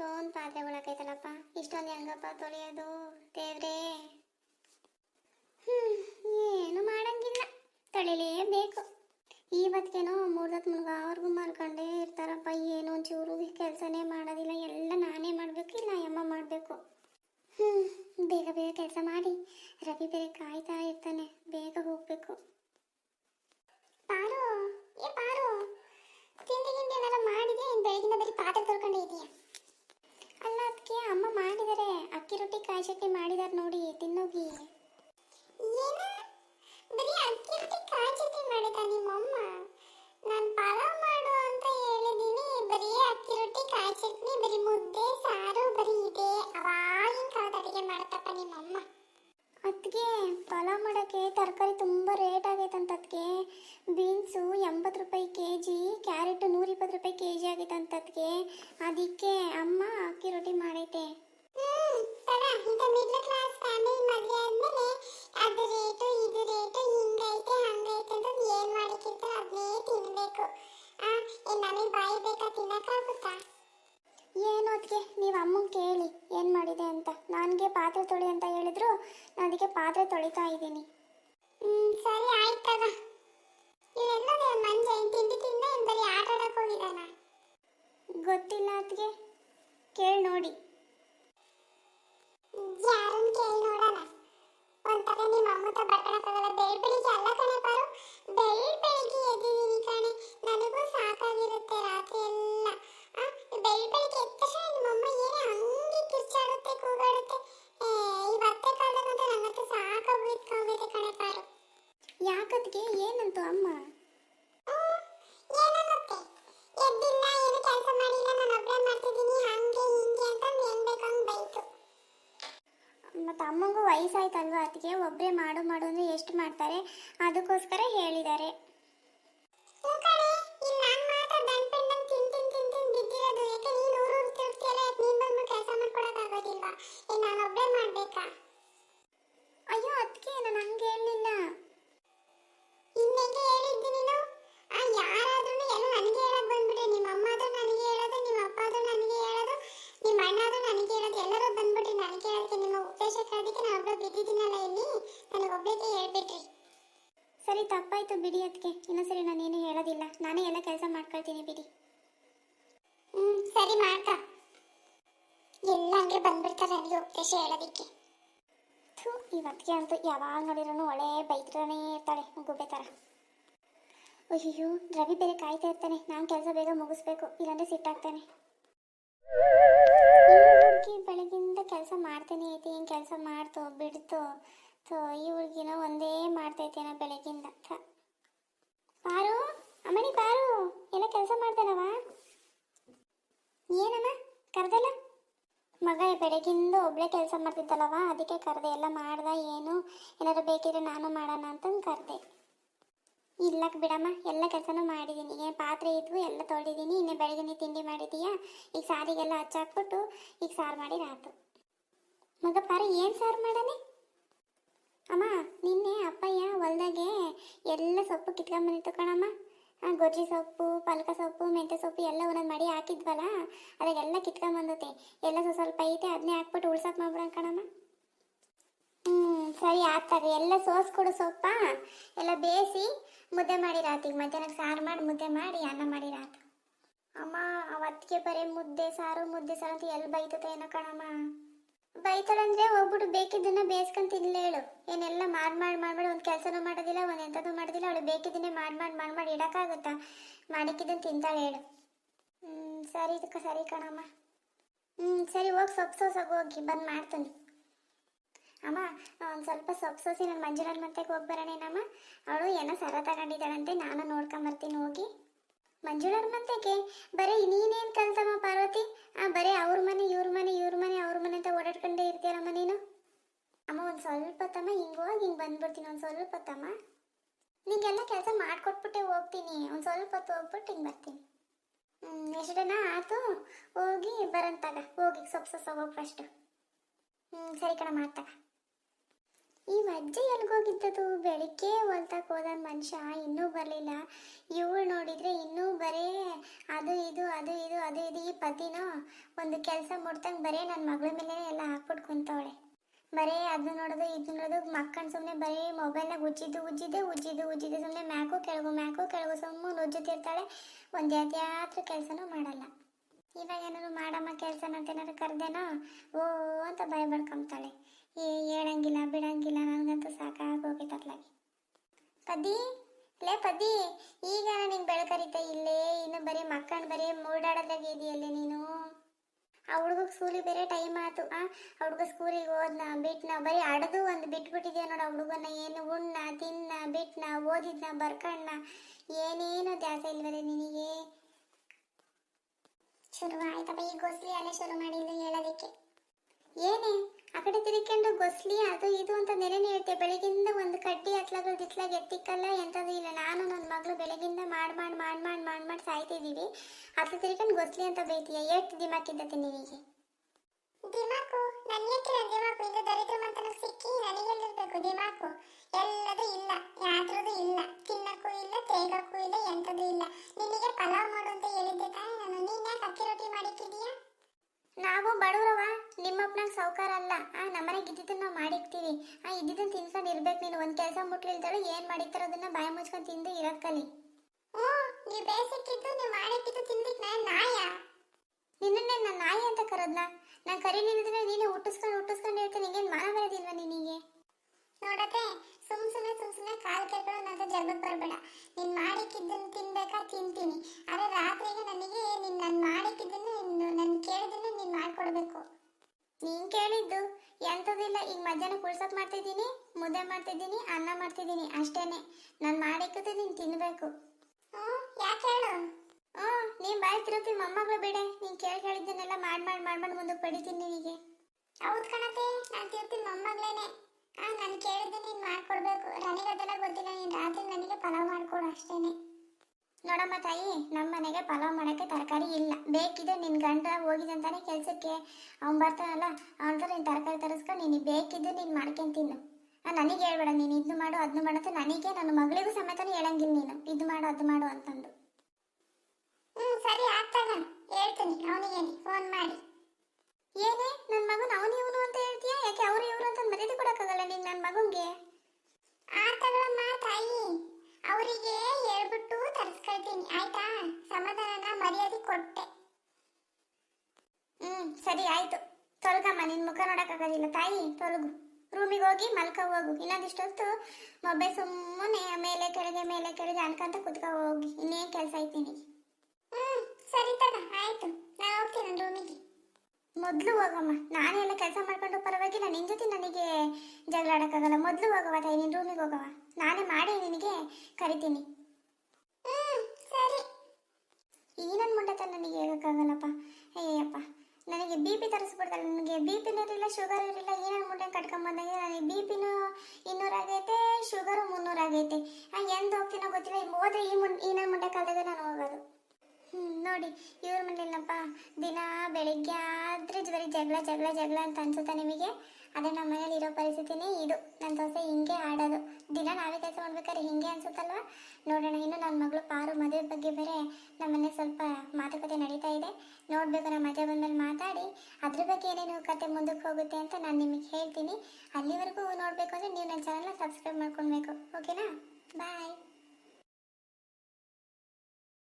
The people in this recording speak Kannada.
ಇಷ್ಟೊಂದು ಪಾತ್ರೆಗಳಾಕೈತಲ್ಲಪ್ಪ ಇಷ್ಟೊಂದು ಹೆಂಗಪ್ಪ ತೊಳೆಯೋದು? ದೇವ್ರೆ. ಹ್ಞೂ ಏನು ಮಾಡಂಗಿಲ್ಲ. ತೊಳಿಲೇಬೇಕು. ಈ ಬದುಕೇನೋ ಮೂರ್ದತ್ ಮುಳುಗ ಅವ್ರಿಗೂ ಮಾಡ್ಕೊಂಡೇ ಇರ್ತಾರಪ್ಪ, ಏನೋ ಒಂಚೂರು ಕೆಲಸನೇ ಮಾಡೋದಿಲ್ಲ ಎಲ್ಲ ನಾನೇ ಮಾಡಬೇಕು ಇಲ್ಲ ಅಮ್ಮ ಮಾಡಬೇಕು ಹ್ಞೂ ಬೇಗ ಬೇಗ ಕೆಲಸ ಮಾಡಿ ರವಿ ಬೇರೆ ಕಾಯ್ತಾ ಇರ್ತಾನೆ ಬೇಗ ಹೋಗಬೇಕು ಪಾರು ಏ ಪಾರು ತಿಂಡಿ ಗಿಂಡಿ ಏನಾರ ಮಾಡಿದೆ ಬೆಳಗಿನ ಬರೀ ಪಾತ್ರೆ ತೊಳ್ಕೊಂಡೇ ಇದೆಯಾ ಅಲ್ಲ ಅದಕ್ಕೆ ಅಮ್ಮ ಮಾಡಿದರೆ. ಅಕ್ಕಿ ರೊಟ್ಟಿ, ಕಾಯಿ ಚಟ್ನಿ ಮಾಡಿದಾರೆ ನೋಡಿ, ತಿನ್ನೋಗಿ. ಬರೀ ಅಕ್ಕಿ ರೊಟ್ಟಿ, ಕಾಯಿ ಚಟ್ನಿ ಮಾಡಿದ ನಿಮ್ಮಮ್ಮ? ನಾನು ಪಲಾವ್ ಮಾಡು ಅಂತ ಹೇಳಿದೀನಿ. ಬರೀ ಅಕ್ಕಿ ರೊಟ್ಟಿ, ಕಾಯಿ ಚಟ್ನಿ, ಬರೀ ಮುದ್ದೆ, ಸಾರು, ಬರೀ ಇದೆ. ಅವಾಗಿನ ಕಾಲದ ಅಡಿಗೆ ಮಾಡ್ತಪ್ಪ ನಿಮ್ಮಮ್ಮ. ಅದಕ್ಕೆ ಪಲಾವ್ ಮಾಡೋಕ್ಕೆ ತರಕಾರಿ ತುಂಬ ರೇಟ್ ಆಗೈತಂತ ಅದಕ್ಕೆ ಬೀನ್ಸು ಎಂಬತ್ತು ರೂಪಾಯಿ ಕೆ ಜಿ ಕ್ಯಾರೆಟು ನೂರಿಪ್ಪತ್ತು ರೂಪಾಯಿ ಕೆ ಜಿ ಆಗೈತಂತ ಅದಕ್ಕೆ ಅದಕ್ಕೆ ಅಮ್ಮ ಅಕ್ಕಿ ರೊಟ್ಟಿ ಮಾಡೈತೆ. ಅದು ತೊಳಿತಾ ಇದ್ದೀನಿ. ಸರಿ ಆಯ್ತು ತಗ. ಇವೆಲ್ಲವೇ ಮಂಜ ತಿಂಡಿ ತಿಂದ ಬರೀ ಆಟ ಆಡಕ್ಕೆ ಹೋಗಿದ್ದಾನ. ಗೊತ್ತಿಲ್ಲ ಅದಕ್ಕೆ ಕೇಳಿ ನೋಡಿ. ಮತ್ತು ಅಮ್ಮಂಗೂ ವಯಸ್ಸಾಯ್ತಲ್ವಾ? ಅದಕ್ಕೆ ಒಬ್ಬರೇ ಮಾಡು ಮಾಡು ಅಂದರೆ ಎಷ್ಟು ಮಾಡ್ತಾರೆ? ಅದಕ್ಕೋಸ್ಕರ ಹೇಳಿದ್ದಾರೆ. ಬಿಡಿ ಅದಕ್ಕೆ ಇನ್ನೊಂದ್ಸರಿ ನಾನೇನು ಹೇಳೋದಿಲ್ಲ. ನಾನೇ ಎಲ್ಲ ಕೆಲಸ ಮಾಡ್ಕೊಳ್ತೀನಿ ಬಿಡಿ. ಹ್ಮ್, ಸರಿ ಮಾಡ್ಕ ಎಲ್ಲ ಹಂಗೆ ಬಂದ್ಬಿಡ್ತಾರೆ ನನಗೆ ಉಪದೇಶ ಹೇಳೋದಿಕ್ಕೆ. ಥೂ ಇವತ್ತಿಗೆ ಅಂತೂ ಯಾವಾಗ ನೋಡಿರೋನು ಒಳೆ ಬೈತ್ರನೇ ಇರ್ತಾಳೆ ಗುಬ್ಬೆ ಥರ ಅಯ್ಯೋ ರವಿ ಬೇರೆ ಕಾಯ್ತಾ ಇರ್ತಾನೆ. ನಾನು ಕೆಲಸ ಬೇಗ ಮುಗಿಸ್ಬೇಕು. ಇಲ್ಲಾಂದ್ರೆ ಸಿಟ್ಟಾಗ್ತಾನೆ ಬೆಳಗಿಂದ ಕೆಲಸ ಮಾಡ್ತೇನೆ ಐತಿ. ಏನು ಕೆಲಸ ಮಾಡ್ತೋ, ಬಿಡ್ತೋ ಸೊ ಈ ಹುಡುಗಿನ ಒಂದೇ ಮಾಡ್ತೈತೇನ ಬೆಳಗಿಂದ. ಪಾರು ಅಮ್ಮನಿ ಪಾರು, ಎಲ್ಲ ಕೆಲಸ ಮಾಡ್ತಾನವ ಏನಮ್ಮ, ಕರ್ದಲ್ಲ? ಮಗ ಬೆಳಗಿಂದ ಒಬ್ಳೆ ಕೆಲಸ ಮಾಡ್ತಿದ್ದಲ್ಲವ ಅದಕ್ಕೆ ಕರೆದೆ, ಎಲ್ಲ ಮಾಡ್ದ, ಏನು, ಏನಾದ್ರು ಬೇಕಿದ್ರೆ ನಾನು ಮಾಡೋಣ ಅಂತಂದು ಕರೆದೆ. ಇಲ್ಲಕ್ಕೆ ಬಿಡಮ್ಮ, ಎಲ್ಲ ಕೆಲಸನೂ ಮಾಡಿದ್ದೀನಿ. ಏನು ಪಾತ್ರೆ ಇದ್ವು, ಎಲ್ಲ ತೊಳೆದಿದ್ದೀನಿ. ಇನ್ನೇ ಬೆಳಗ್ಗೆ ತಿಂಡಿ ಮಾಡಿದೀಯಾ ಈಗ ಸಾರಿಗೆಲ್ಲ ಹಚ್ಚಾಕ್ಬಿಟ್ಟು, ಈಗ ಸಾರು ಮಾಡಿ ರಾತು ಮಗ ಪಾರು, ಏನು ಸಾರು ಮಾಡನೆ? ಅಮ್ಮ, ನಿನ್ನೆ ಸೊಪ್ಪು ಕಿತ್ಕೊಂಬಂದಿತ್ತು ಕಣಮ್ಮ ಗೊಜ್ಜಿ ಸೊಪ್ಪು, ಪಾಲಕ ಸೊಪ್ಪು, ಮೆಂತ್ಯ ಸೊಪ್ಪು ಎಲ್ಲ ಒಂದೊಂದು ಮಾಡಿ ಹಾಕಿದ್ವಲ್ಲ ಅದಾಗೆಲ್ಲ ಕಿತ್ಕೊಂಬಂದತೆ. ಎಲ್ಲ ಸ್ವಲ್ಪ ಸ್ವಲ್ಪ ಐತೆ ಅದನ್ನೇ ಹಾಕ್ಬಿಟ್ಟು ಉಳ್ಸಕ್ ಮಾಡ್ಬಿಡ ಕಣಮ್ಮ. ಹ್ಞೂ ಸರಿ ಆತಾಗ ಎಲ್ಲ ಸೋಸ್ ಕೊಡು ಸೊಪ್ಪ. ಎಲ್ಲ ಬೇಯಿಸಿ ಮುದ್ದೆ ಮಾಡಿ ರಾತಿಗೆ ಮಧ್ಯಾಹ್ನಕ್ಕೆ ಸಾರು ಮಾಡಿ ಮುದ್ದೆ ಮಾಡಿ ಅನ್ನ ಮಾಡಿ ರಾತು ಅಮ್ಮ, ಅವತ್ತಿಗೆ ಬರೀ ಮುದ್ದೆ ಸಾರು ಮುದ್ದೆ ಸಾರು ಅಂತ ಎಲ್ಲಿ ಬೈತತೆ ಏನೋ ಕಣಮ್ಮ. ಬೈತಾಳಂದ್ರೆ ಹೋಗ್ಬಿಟ್ಟು ಬೇಕಿದ್ದನ್ನ ಬೇಯಿಸ್ಕೊಂಡ್ ತಿನ್ಲೇ ಹೇಳು. ಏನೆಲ್ಲ ಮಾಡ್ ಮಾಡಿ ಮಾಡ್ಬೇಡಿ ಒಂದು ಕೆಲಸನೂ ಮಾಡೋದಿಲ್ಲ, ಒಂದು ಎಂಥದ್ದು ಮಾಡೋದಿಲ್ಲ, ಅವಳು ಬೇಕಿದ್ದನ್ನೇ ಮಾಡಿ ಮಾಡಿ ಮಾಡಿ ಮಾಡಿ ಇಡೋಕ್ಕಾಗುತ್ತಾ? ಮಾಡಿಕ್ಕಿದ್ದನ್ನು ತಿಂತಾಳೆ ಹೇಳು. ಹ್ಞೂ ಸರಿ ಇದಕ್ಕೆ ಸರಿ ಕಣಮ್ಮ. ಹ್ಞೂ ಸರಿ ಹೋಗಿ, ಸೊಪ್ಪು ಸೋಸಾಗಿ ಹೋಗಿ, ಬಂದು ಮಾಡ್ತೀನಿ. ಅಮ್ಮ, ಒಂದು ಸ್ವಲ್ಪ ಸೊಪ್ಪು ಸೋಸಿ ನನ್ನ ಮಂಜುಳನ್ ಮತ್ತೆ ಹೋಗಿ ಬರೋಣೇನಮ್ಮ? ಅವಳು ಏನೋ ಸರ ತಗೊಂಡಿದ್ದಾಳಂತೆ, ನಾನು ನೋಡ್ಕೊಂಬರ್ತೀನಿ, ಹೋಗಿ. ಮಂಜುಳರ ಮಂತೆಗೆ ಬರೀ ನೀನೇನ್ ಕಲ್ತಮ್ಮ ಪಾರ್ವತಿ? ಆ, ಬರೀ ಅವ್ರ ಮನೆ, ಇವ್ರ ಮನೆ ಇವ್ರ ಮನೆ, ಅವ್ರ ಮನೆ ಅಂತ ಓಡಾಡ್ಕೊಂಡೇ ಇರ್ತೀಯಲ್ಲಮ್ಮ ನೀನು? ಅಮ್ಮ, ಒಂದು ಸ್ವಲ್ಪ ತಮ್ಮ ಹಿಂಗೆ ಹೋಗಿ ಹಿಂಗೆ ಬಂದ್ಬಿಡ್ತೀನಿ, ಒಂದು ಸ್ವಲ್ಪ ತಮ್ಮ ನಿಂಗೆಲ್ಲ ಕೆಲಸ ಮಾಡಿಕೊಟ್ಬಿಟ್ಟೆ ಹೋಗ್ತೀನಿ, ಒಂದು ಸ್ವಲ್ಪ ಹೊತ್ತು ಹೋಗ್ಬಿಟ್ಟು ಹಿಂಗೆ ಬರ್ತೀನಿ. ಎಷ್ಟು ದಿನ ಆಯ್ತು? ಹೋಗಿ ಬರಂತಾಗ ಹೋಗಿ ಸೊಪ್ಪು ಸೊಸ ಹೋಗಿ ಫಸ್ಟು ಹ್ಞೂ ಸರಿ ಕಣ ಮಾಡ್ತಾಗ ಈ ಮಜ್ಜೆ ಎಲ್ಗೋಗಿದ್ದದು ಬೆಳಿಗ್ಗೆ ಹೊಲ್ತಕ್ಕೆ ಹೋದ ಮನುಷ್ಯ, ಇನ್ನೂ ಬರಲಿಲ್ಲ. ಇವಳು ನೋಡಿದ್ರೆ ಇನ್ನೂ ಬರೇ ಅದು ಇದು ಅದು ಇದು ಅದು ಇದು ಈ ಪತಿನೋ? ಒಂದು ಕೆಲಸ ಮುಟ್ತಂಗೆ ಬರೇ ನನ್ನ ಮಗಳ ಮೇಲೆ ಎಲ್ಲ ಹಾಕ್ಬಿಟ್ಟು ಕುಂತವಳೆ. ಬರೀ ಅದು ನೋಡೋದು, ಇದು ನೋಡೋದು, ಮಕ್ಕಳು ಸುಮ್ಮನೆ ಬರೀ ಮೊಬೈಲ್ನ ಉಜ್ಜಿದ್ದು ಉಜ್ಜಿದ್ದೆ ಉಜ್ಜಿದ್ದು ಉಜ್ಜಿದ್ದು ಸುಮ್ಮನೆ ಮ್ಯಾಕು ಕೆಳಗು ಮ್ಯಾಕು ಕೆಳಗು ಸುಮ್ಮನೆ ಉಜ್ಜುತ್ತಿರ್ತಾಳೆ ಒಂದು ಯಾತ್ಯಾತ್ರ ಕೆಲಸನೂ ಮಾಡಲ್ಲ. ಇವಾಗ ಏನಾದ್ರು ಮಾಡಮ್ಮ ಕೆಲಸ ಏನಾದ್ರು ಕರೆದೇನೋ? ಓ, ಅಂತ ಭಯ ಬಡ್ಕೊಂತಾಳೆ ಏ, ಹೇಳಂಗಿಲ್ಲ, ಬಿಡಂಗಿಲ್ಲ, ನನಗಂತೂ ಸಾಕಾಗಿ ಪದಿ ಲೇ ಪದಿ ಈಗ ನಿಂಗೆ ಬೆಳಕರಿತ ಇಲ್ಲೇ, ಇನ್ನು ಬರೀ ಮಕ್ಕಳು ಬರೀ ಮೂಡಾಡದಾಗ ಇದೆಯಲ್ಲೇ ನೀನು? ಆ ಹುಡುಗ ಸ್ಕೂಲಿಗೆ ಬೇರೆ ಟೈಮ್ ಆಯ್ತು ಆ? ಹುಡುಗ ಸ್ಕೂಲಿಗೆ ಹೋದ್ನ, ಬಿಟ್ನ, ಬರೀ ಅಡದು ಒಂದು ಬಿಟ್ಬಿಟ್ಟಿದ್ಯಾ ನೋಡು ಹುಡುಗನ ಏನು ಉಣ್ಣ ತಿನ್ನ, ಬಿಟ್ನ, ಓದಿದ್ನ ಬರ್ಕಣ್ಣ ಏನೇನು ದ್ಯಾಸ ಇಲ್ವಲ್ಲ ನಿನಗೆ? ಶುರು ಆಯ್ತಪ್ಪ, ಈ ಗೊಸ್ಲಿ ಅಲ್ಲೇ ಶುರು ಮಾಡಿಲ್ಲ ಹೇಳೋದಕ್ಕೆ. ಏನೇ, ಆ ಕಡೆ ತಿರುಕೊಂಡು ಗೊಸ್ಲಿ, ಅದು ಇದು ಅಂತ ನೆನೆನೆ ಹೇಳ್ತೆ ಬೆಳಗಿಂದ ಒಂದು ಕಡ್ಡಿ ಹತ್ಲಾಗಳು ದಿತ್ಲಾಗ ಎತ್ತಿಕ್ಕಲ್ಲ, ಎಂಥದ್ದು ಇಲ್ಲ. ನಾನು ನನ್ನ ಮಗಳು ಬೆಳಗಿಂದ ಮಾಡಿ ಮಾಡಿ ಮಾಡಿ ಮಾಡಿ ಮಾಡಿ ಮಾಡಿ ಸಾಯ್ತಿದ್ದೀವಿ ಅದ್ರ ತಿರುಕೊಂಡು ಗೊಸ್ಲಿ ಅಂತ ಬೈತೀಯ? ಎಷ್ಟು ದಿಮಾಕಿದ್ದತೆ ನಿನಗೆ ದಿಮಾಕು? ನನಗೆ ದಿಮಾಕು? ಇದು ದರಿದ್ರ ಮಂತನ ಸಿಕ್ಕಿ ನನಗೆಲ್ಲಿರ್ಬೇಕು ದಿಮಾಕು? ಎಲ್ಲದೂ ಇಲ್ಲ. ಯಾತ್ರದ್ದು ಇಲ್ಲ ತಿನ್ನಕ್ಕೂ ಇಲ್ಲ ತೇಗಕ್ಕೂ ಇಲ್ಲ ಎಂಥದ್ದು ಇಲ್ಲ ನಿನಗೆ ಪಲಾವ್ ಮಾಡು ಅಂತ ಹೇಳಿದ್ದೆ ತಾನೇ ನಾನು ನೀನ್ ಯಾಕೆ ಅಕ್ಕಿ ರೊಟ್ಟಿ ಮಾಡಿಕ್ಕಿದೀಯಾ ನಾವು ಬಡವರವ ನಿಮ್ಮಪ್ಪನಾಗ ಸೌಕಾರ ಅಲ್ಲ ಆ ನಮ್ಮನೆಗೆ ಇದ್ದಿದ್ದನ್ನ ನಾವು ಮಾಡಿಕ್ತೀವಿ ಆ ಇದ್ದಿದ್ದನ್ನ ತಿನ್ಕೊಂಡು ಇರ್ಬೇಕು ನೀನು ಒಂದು ಕೆಲಸ ಮುಟ್ಲಿಲ್ದಳು ಏನು ಮಾಡಿರ್ತಾರೋ ಅದನ್ನ ಬಾಯಿ ಮುಚ್ಕೊಂಡು ತಿಂದು ಇರೋದ್ ಕಲಿ ಹ್ಞೂ ನೀವು ಬೇಸಕ್ಕಿದ್ದು ನೀವು ಮಾಡಕ್ಕಿದ್ದು ತಿಂದಿಕ್ ನಾನು ನಾಯ. ನಿನ್ನನ್ನೇ ನಾನು ನಾಯಿ ಅಂತ ಕರೋದ್ನ? ನಾನು ಕರಿ ನಿಲ್ಲಿದ್ರೆ ನೀನೇ ಹುಟ್ಟಿಸ್ಕೊಂಡು ಹುಟ್ಟಿಸ್ಕೊಂಡು ಹೇಳ್ತೀನಿ, ನಿಂಗೇನು ಮಾನ ಬರೋದಿಲ್ವಾ ನಿನಗೆ? ನೋಡತ್ತೆ, ಸುಮ್ ಸುಮ್ಮನೆ ಸುಮ್ ಸುಮ್ಮನೆ ಕಾಲು ಕೆರ್ಕೊಂಡು ನನ್ನ ಜಗಕ್ಕೆ ಬರಬೇಡ. ನೀನು ಮಾಡಿಕ್ಕಿದ್ದನ್ನು ತಿನ್ಬೇಕಾ ತಿಂತೀನಿ. ಆದರೆ ರಾತ್ರಿಗೆ ನನಗೆ ನೀನು ನಾನು ಮಾಡಿಕ್ಕಿದ್ದನ್ನು ನಾನು ಕೇಳಿದ್ದನ್ನು ನೀನು ಮಾಡಿಕೊಡ್ಬೇಕು. ನೀನು ಕೇಳಿದ್ದು ಎಂಥದಿಲ್ಲ ಈಗ ಮಧ್ಯಾಹ್ನ ಕುಳ್ಸಕ್ ಮಾಡ್ತಿದ್ದೀನಿ, ಮುದ್ದೆ ಮಾಡ್ತಿದ್ದೀನಿ, ಅನ್ನ ಮಾಡ್ತಿದ್ದೀನಿ ಅಷ್ಟೇನೆ. ನಾನು ಮಾಡಿಕ್ಕಿದ್ದು ನೀನು ತಿನ್ನಬೇಕು ಹೇಳು. ಹ್ಞೂ, ನೀನು ಬಾಯಿ ಮೊಮ್ಮಗಳು ಬೇಡೆ. ನೀನು ಕೇಳಿ ಕೇಳಿದ್ದನ್ನೆಲ್ಲ ಮಾಡಿ ಮಾಡಿ ಮಾಡಿ ಮಾಡಿ ಮುಂದಕ್ಕೆ ಪಡಿತೀನಿ ನಿನಗೆ. ಹೌದು ಕಣತೆ? ನಾನು ತಿರ್ತೀನಿ ಮೊಮ್ಮಗಳೇನೆ. ಆ ನಾನು ಕೇಳಿದ್ದು ನೀನು ಮಾಡ್ಕೊಡ್ಬೇಕು. ನನಗೆ ಅದೆಲ್ಲ ಗೊತ್ತಿಲ್ಲ, ನೀನು ರಾತ್ರಿ ನನಗೆ ಪಲಾವ್ ಮಾಡ್ಕೊಡು ಅಷ್ಟೇನೆ. ನೋಡಮ್ಮ ತಾಯಿ ನಮ್ಮ ಮನೆಗೆ ಪಲಾವ್ ಮಾಡೋಕ್ಕೆ ತರಕಾರಿ ಇಲ್ಲ. ಬೇಕಿದ್ರೆ ನಿನ್ನ ಗಂಡ ಹೋಗಿದಂತಾನೆ ಕೆಲಸಕ್ಕೆ. ಅವ್ನು ಬರ್ತಾನಲ್ಲ ಹತ್ರ ನೀನು ತರಕಾರಿ ತರಿಸ್ಕೊಂಡು ನೀನು ಬೇಕಿದ್ದು ನೀನು ಮಾಡ್ಕೊಂಡು ತಿನ್ನು. ನನಗೆ ಹೇಳ್ಬೇಡ, ನೀನು ಇದು ಮಾಡು ಅದನ್ನು ಮಾಡು ಅಂತ ನನಗೆ, ನನ್ನ ಮಗಳಿಗೂ ಸಮೇತನೂ ಹೇಳಂಗಿಲ್ಲ ನೀನು. ಇದು ಮಾಡು ಅದು ಮಾಡು ಅಂತಂದು. ಸರಿ ಆಗ್ತಾನ. ಹೇಳ್ತೀನಿ ಅವನಿಗೆ ಫೋನ್ ಮಾಡಿ. ಏನೇ ನನ್ನ ಮಗನ ಅವನು ಇವನು ಅಂತ ಹೇಳ್ತೀಯಾ? ಯಾಕೆ ಅವ್ರು ಇವರು ಅಂತ ಮರ್ಯಾದೆ ಕೊಡಕ್ಕಾಗಲ್ಲ ನೀನು ನನ್ನ ಮಗಂಗೆ ಆತಗಳಮ್ಮ ತಾಯಿ ಅವರಿಗೆ ಹೇಳ್ಬಿಟ್ಟು ತರಿಸ್ಕೊಳ್ತೀನಿ ಆಯ್ತಾ? ಸಮಾಧಾನನ ಮರ್ಯಾದೆ ಕೊಟ್ಟೆ. ಹ್ಮ್ ಸರಿ ಆಯ್ತು. ತೊಲಗಮ್ಮ ನಿನ್ ಮುಖ ನೋಡಕ್ಕಾಗೋದಿಲ್ಲ. ತಾಯಿ ತೊಲಗು ರೂಮಿಗೆ ಹೋಗಿ ಮಲ್ಕ ಹೋಗು. ಇನ್ನೊಂದಿಷ್ಟೊತ್ತು ಮೊಬೈಲ್ ಸುಮ್ಮನೆ ಮೇಲೆ ಕೆಳಗೆ ಮೇಲೆ ಕೆಳಗೆ ಅನ್ಕಂತ ಕುತ್ಕೊ ಹೋಗಿ. ಇನ್ನೇನ್ ಕೆಲಸ ಐತೀನಿ ಹ್ಮ್ ಸರಿ ತಗ ಆಯ್ತು. ನಾನು ಹೋಗ್ತೀನಿ ರೂಮಿಗೆ ಮೊದಲು ಹೋಗಮ್ಮ. ನಾನೆಲ್ಲ ಕೆಲಸ ಮಾಡ್ಕೊಂಡು ಪರವಾಗಿಲ್ಲ. ನಿನ್ ಜೊತೆ ನನಗೆ ಜಗಳ ಆಡಕ್ಕಾಗಲ್ಲ. ಮೊದಲು ಹೋಗವ ತಾಯಿ ನಿನ್ ರೂಮಿಗೆ ಹೋಗವ ನಾನೇ ಮಾಡಿ ನಿನಗೆ ಕರಿತೀನಿ. ಸರಿ. ಈ ನನ್ನ ಮುಂಡತ ನನಗೆ ಹೇಳಕ್ಕಾಗಲ್ಲಪ್ಪ ಅಯ್ಯಪ್ಪ ನನಗೆ ಬಿ ಪಿ ತರಿಸ್ಬಿಡ್ತಾರೆ. ನನಗೆ ಬಿ ಪಿನೂ ಇರಲಿಲ್ಲ ಶುಗರ್ ಇರಲಿಲ್ಲ ಈ ನನ್ನ ಮುಂಡೆ ಕಟ್ಕೊಂಬಂದಾಗ ನನಗೆ ಬಿ ಪಿನೂ ಇನ್ನೂರಾಗೈತೆ ಶುಗರು ಮುನ್ನೂರಾಗೈತೆ ಎಂದು ಹೋಗ್ತೀನೋ ಗೊತ್ತಿಲ್ಲ. ಹೋದ್ರೆ ಈ ಮುನ್ ಈ ನನ್ನ ಮುಂಡೆ ಕಾಲದಾಗ ನಾನು ಹೋಗೋದು. ನೋಡಿ, ಇವ್ರ ಮನೇಲಪ್ಪ ದಿನ ಬೆಳಿಗ್ಗೆ ಆದರೆ ಬರೀ ಜಗಳ ಜಗಳ ಜಗಳ ಅಂತ ಅನ್ಸುತ್ತಾ ನಿಮಗೆ? ಅದೇ ನಮ್ಮ ಮನೇಲಿ ಇರೋ ಪರಿಸ್ಥಿತಿನೇ ಇದು. ನನ್ನ ಸೊಸೆ ಹಿಂಗೆ ಆಡೋದು. ದಿನ ನಾವೇ ಕೆಲಸ ಮಾಡ್ಬೇಕಾದ್ರೆ ಹಿಂಗೆ ಅನ್ಸುತ್ತಲ್ವಾ? ನೋಡೋಣ, ಇನ್ನು ನನ್ನ ಮಗಳು ಪಾರು ಮದುವೆ ಬಗ್ಗೆ ಬೇರೆ ನಮ್ಮನೆ ಸ್ವಲ್ಪ ಮಾತುಕತೆ ನಡೀತಾ ಇದೆ. ನೋಡಬೇಕು ನಮ್ಮ ಮಜಾ ಬಂದ್ಮೇಲೆ ಮಾತಾಡಿ. ಅದ್ರ ಬಗ್ಗೆ ಏನೇನು ಕತೆ ಮುಂದಕ್ಕೆ ಹೋಗುತ್ತೆ ಅಂತ ನಾನು ನಿಮಗೆ ಹೇಳ್ತೀನಿ. ಅಲ್ಲಿವರೆಗೂ ನೋಡಬೇಕು ಅಂದರೆ ನೀವು ನನ್ನ ಚಾನಲ್ನ ಸಬ್ಸ್ಕ್ರೈಬ್ ಮಾಡ್ಕೊಳ್ಬೇಕು. ಓಕೆನಾ ಬಾಯ್